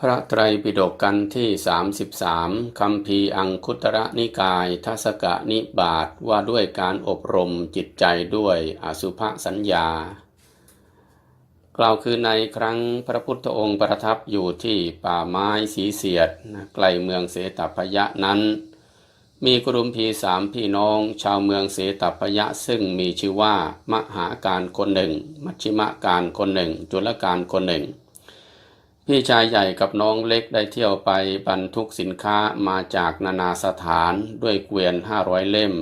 พระไตรปิฎกกันที่ 33คำพีอังคุตระนิกายทัศกะนิบาตว่าด้วยการอบรมจิตใจด้วยอสุภสัญญา กล่าวคือในครั้งพระพุทธองค์ประทับอยู่ที่ป่าไม้สีเสียดใกล้เมืองเสตพยะนั้น มีกรุมพีสามพี่น้องชาวเมืองเสตพยะซึ่งมีชื่อว่ามหาการคนหนึ่ง มัชชิมการคนหนึ่ง จุลการคนหนึ่ง พี่ชายใหญ่กับน้องเล็กได้เที่ยวไปบรรทุกสินค้ามาจากนานาสถานด้วยเกวียนห้าร้อยเล่ม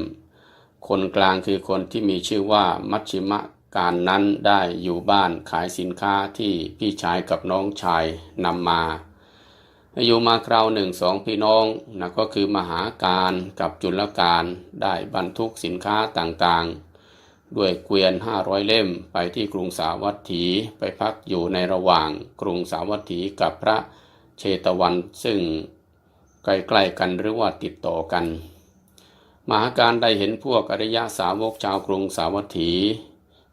คนกลางคือคนที่มีชื่อว่ามัชชิมะการนั้นได้อยู่บ้านขายสินค้าที่พี่ชายกับน้องชายนำมาอยู่มาคราวหนึ่งสองพี่น้องนะก็คือมหาการกับจุลการได้บรรทุกสินค้าต่างๆ ด้วยเกวียนห้าร้อยเล่มไปที่กรุงสาวัตถีไปพักอยู่ในระหว่างกรุงสาวัตถีกับพระเชตวันซึ่งใกล้ๆกันหรือว่าติดต่อกันมหาการได้เห็นพวกอริยะสาวกชาวกรุงสาวัตถี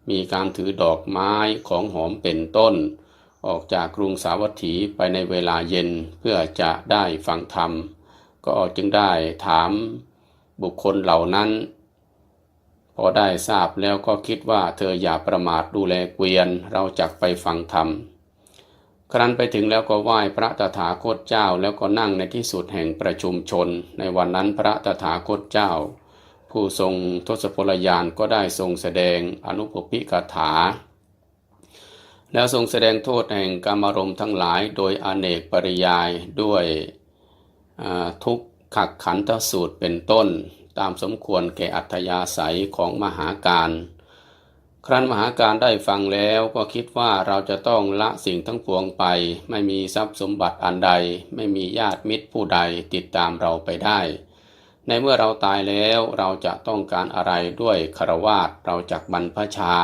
มีการถือดอกไม้ของหอมเป็นต้น ออกจากกรุงสาวัตถีไปในเวลาเย็นเพื่อจะได้ฟังธรรม ก็จึงได้ถามบุคคลเหล่านั้น พอได้ทราบแล้วก็คิดว่าเธออย่าประมาทดูแลเกวียนเราจักไปฟังธรรม ครั้นไปถึงแล้วก็ไหว้พระตถาคตเจ้าแล้วก็นั่งในที่สุดแห่งประชุมชน ในวันนั้นพระตถาคตเจ้า ผู้ทรงทศพลยานก็ได้ทรงแสดงอนุปปิกถา แล้วทรงแสดงโทษแห่งกรรมรมทั้งหลายโดยอเนกปริยายด้วยทุกขักขันธสูตรเป็นต้น ตามสมควรแก่อัธยาศัยของมหาการ ครั้นมหาการได้ฟังแล้วก็คิดว่าเราจะต้องละสิ่งทั้งปวงไป ไม่มีทรัพย์สมบัติอันใด ไม่มีญาติมิตรผู้ใดติดตามเราไปได้ ในเมื่อเราตายแล้วเราจะต้องการอะไรด้วยคารวาสเราจักบรรพชา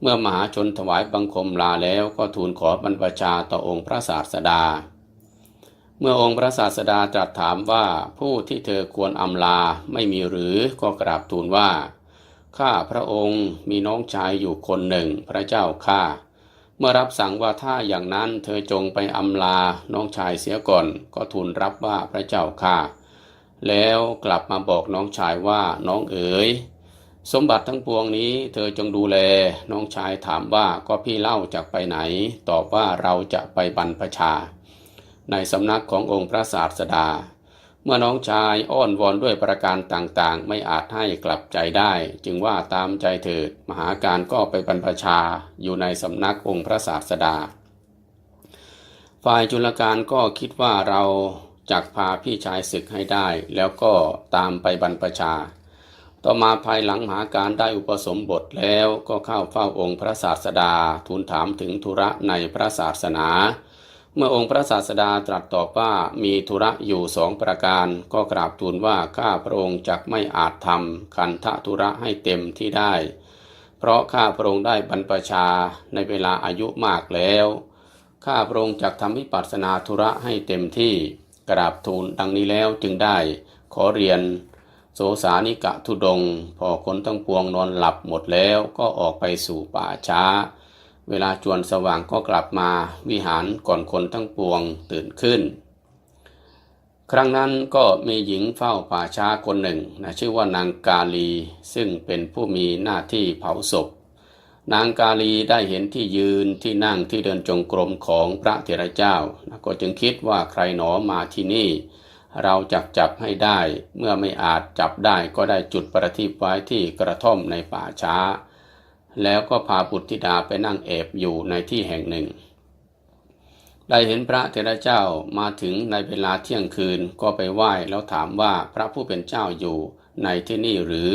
เมื่อมหาชนถวายบังคมลาแล้วก็ทูลขอบรรพชาต่อองค์พระศาสดา เมื่อองค์พระศาสดาตรัสถามว่าผู้ที่เธอควรอำลาไม่มีหรือก็กราบทูลว่า ข้าพระองค์มีน้องชายอยู่คนหนึ่งพระเจ้าข้าเมื่อรับสั่งว่าถ้าอย่างนั้นเธอจงไปอำลาน้องชายเสียก่อนก็ทูลรับว่าพระเจ้าข้าแล้วกลับมาบอกน้องชายว่าน้องเอ๋ยสมบัติทั้งปวงนี้เธอจงดูแล น้องชายถามว่าก็พี่เล่าจากไปไหน ตอบว่าเราจะไปบรรพชา ในสำนักขององค์พระศาสดา เมื่อน้องชายอ้อนวอนด้วยประการต่างๆ ไม่อาจให้กลับใจได้ จึงว่าตามใจเถิด มหาการก็ไปบรรพชาอยู่ในสำนักองค์พระศาสดา ฝ่ายจุลการก็คิดว่าเราจักพาพี่ชายศึกให้ได้ แล้วก็ตามไปบรรพชา ต่อมาภายหลังมหาการได้อุปสมบทแล้วก็เข้าเฝ้าองค์พระศาสดาทูลถามถึงธุระในพระศาสนา เมื่อองค์พระศาสดาตรัสตอบว่ามีธุระอยู่สองประการ ก็กราบทูลว่าข้าพระองค์จักไม่อาจทำคันทะธุระให้เต็มที่ได้ เพราะข้าพระองค์ได้บรรพชาในเวลาอายุมากแล้ว ข้าพระองค์จักทำวิปัสสนาธุระให้เต็มที่กราบทูลดังนี้แล้วจึงได้ ขอเรียน โสสานิกะทุดง พอคนทั้งปวงนอนหลับหมดแล้วก็ออกไปสู่ป่าช้า เวลาจวนสว่างก็กลับมาวิหารก่อนคนทั้งปวงตื่นขึ้น ครั้งนั้นก็มีหญิงเฝ้าป่าช้าคนหนึ่งนะชื่อว่านางกาลี ซึ่งเป็นผู้มีหน้าที่เผาศพ นางกาลีได้เห็นที่ยืนที่นั่งที่เดินจงกรมของพระเถระเจ้านะก็จึงคิดว่าใครหนอมาที่นี่ เราจักจับให้ได้ เมื่อไม่อาจจับได้ก็ได้จุดประทีปไว้ที่กระท่อมในป่าช้า แล้วก็พาบุตรธิดาไปนั่งแอบอยู่ในที่แห่งหนึ่ง ได้เห็นพระเถระเจ้ามาถึงในเวลาเที่ยงคืนก็ไปไหว้แล้วถามว่าพระผู้เป็นเจ้าอยู่ในที่นี่หรือ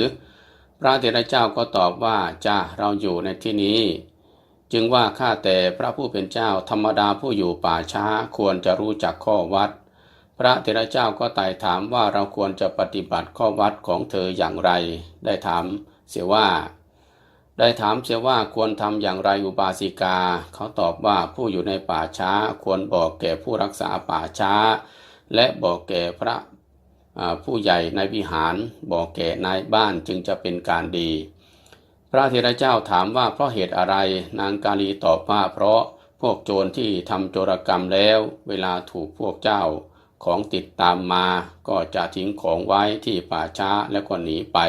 พระเถระเจ้าก็ตอบว่าจ้าเราอยู่ในที่นี้ จึงว่าข้าแต่พระผู้เป็นเจ้าธรรมดาผู้อยู่ป่าช้าควรจะรู้จักข้อวัด พระเถระเจ้าก็ไต่ถามว่าเราควรจะปฏิบัติข้อวัดของเธออย่างไร ได้ถามเสียว่า ได้ถามเสียว่าควรทำอย่างไรอุบาสิกา เขาตอบว่าผู้อยู่ในป่าช้าควรบอกแก่ผู้รักษาป่าช้า และบอกแก่พระผู้ใหญ่ในวิหารบอกแก่นายบ้านจึงจะเป็นการดี พระเทระเจ้าถามว่าเพราะเหตุอะไรนางกาลีตอบว่าเพราะพวกโจรที่ทำโจรกรรมแล้ว เวลาถูกพวกเจ้าของติดตามมา ก็จะทิ้งของไว้ที่ป่าช้าแล้วก็หนีไป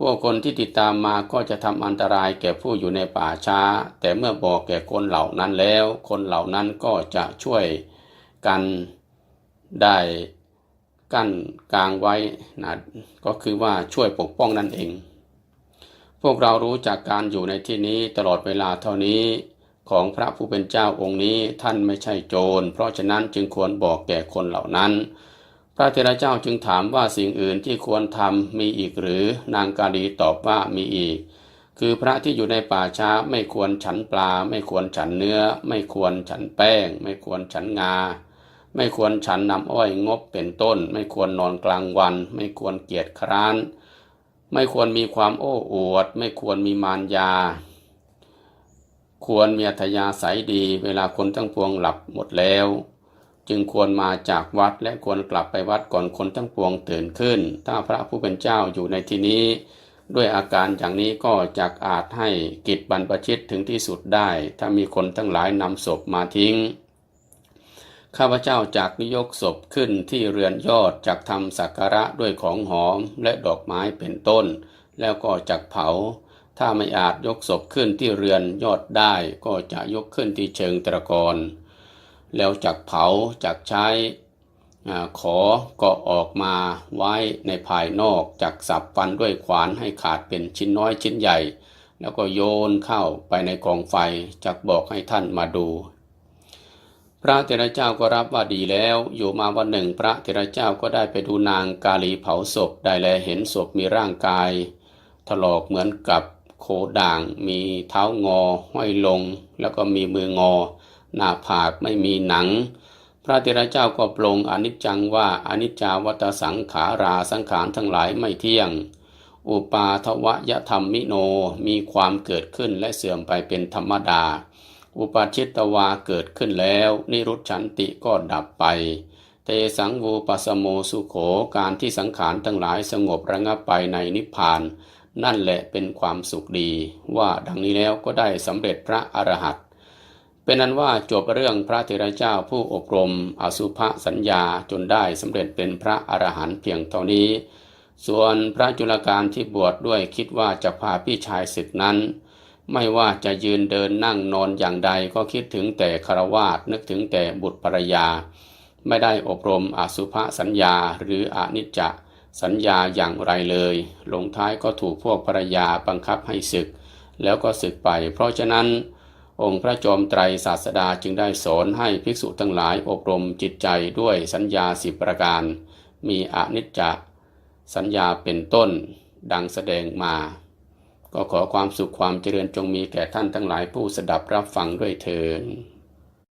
พวกคนที่ติดตามมาก็จะทำอันตรายแก่ผู้อยู่ในป่าช้า แต่เมื่อบอกแก่คนเหล่านั้นแล้ว คนเหล่านั้นก็จะช่วยกันได้กั้นกลางไว้นะก็คือว่าช่วยปกป้องนั่นเอง พวกเรารู้จากการอยู่ในที่นี้ตลอดเวลาเท่านี้ของพระผู้เป็นเจ้าองค์นี้ท่านไม่ใช่โจร เพราะฉะนั้นจึงควรบอกแก่คนเหล่านั้น พระเทระเจ้าจึงถามว่าสิ่งอื่นที่ควรทำมีอีกหรือนางกาลีตอบว่ามีอีก คือพระที่อยู่ในป่าช้าไม่ควรฉันปลา ไม่ควรฉันเนื้อ ไม่ควรฉันแป้ง ไม่ควรฉันงา ไม่ควรฉันนำอ้อยงบเป็นต้น ไม่ควรนอนกลางวัน ไม่ควรเกียจคร้าน ไม่ควรมีความโอ้อวด ไม่ควรมีมารยา ควรมีอัธยาศัยดี เวลาคนทั้งปวงหลับหมดแล้ว จึงควรมาจากวัดและควรกลับไปวัดก่อนคนทั้งปวงตื่นขึ้น ถ้าพระผู้เป็นเจ้าอยู่ในที่นี้ ด้วยอาการอย่างนี้ก็จักอาจให้กิจบรรพชิตถึงที่สุดได้ ถ้ามีคนทั้งหลายนำศพมาทิ้ง ข้าพเจ้าจากนิยกศพขึ้นที่เรือนยอดจากทำสักการะด้วยของหอมและดอกไม้เป็นต้น แล้วก็จักเผา ถ้าไม่อาจยกศพขึ้นที่เรือนยอดได้ก็จะยกขึ้นที่เชิงตะกอน แล้วจักเผาจักใช้ขอก็ออกมาไว้ในภายนอกจักสับฟันด้วยขวานให้ขาดเป็นชิ้นน้อยชิ้นใหญ่ แล้วก็โยนเข้าไปในกองไฟจักบอกให้ท่านมาดู พระเถระเจ้าก็รับว่าดีแล้ว อยู่มาวันหนึ่ง พระเถระเจ้าก็ได้ไปดูนางกาลีเผาศพได้แลเห็นศพมีร่างกาย ถลอกเหมือนกับโคด่างมีเท้างอห้อยลง แล้วก็มีมืองอ หน้าผากไม่มีหนัง พระเถระเจ้าก็ปลงอนิจจังว่าอนิจจาวัตสังขาราสังขารทั้งหลายไม่เที่ยง อุปาทวยธรรมมิโนมีความเกิดขึ้นและเสื่อมไปเป็นธรรมดา อุปาชิตวาเกิดขึ้นแล้ว นิรุตฉันติก็ดับไป เตสังวูปสโมสุโขการที่สังขารทั้งหลายสงบระงับไปในนิพพานนั่นแหละเป็นความสุขดี ว่าดังนี้แล้วก็ได้สำเร็จพระอรหันต เป็นนั้นว่าจบเรื่องพระเถระเจ้าผู้อบรมอสุภสัญญาจนได้สำเร็จเป็นพระอรหันต์เพียงเท่านี้ ส่วนพระจุลการที่บวชดด้วยคิดว่าจะพาพี่ชายศึกนั้น ไม่ว่าจะยืนเดินนั่งนอนอย่างใดก็คิดถึงแต่คารวาสนึกถึงแต่บุตรภรรยา ไม่ได้อบรมอสุภสัญญาหรืออนิจจสัญญาอย่างไรเลยลงท้ายก็ถูกพวกภรรยาบังคับให้ศึก แล้วก็ศึกไป เพราะฉะนั้น องค์พระจอมไตรศาสดาจึงได้สอนให้ภิกษุทั้งหลายอบรมจิตใจด้วยสัญญาสิบประการ มีอนิจจสัญญาเป็นต้นดังแสดงมา ก็ขอความสุขความเจริญจงมีแก่ท่านทั้งหลายผู้สดับรับฟังด้วยเถิด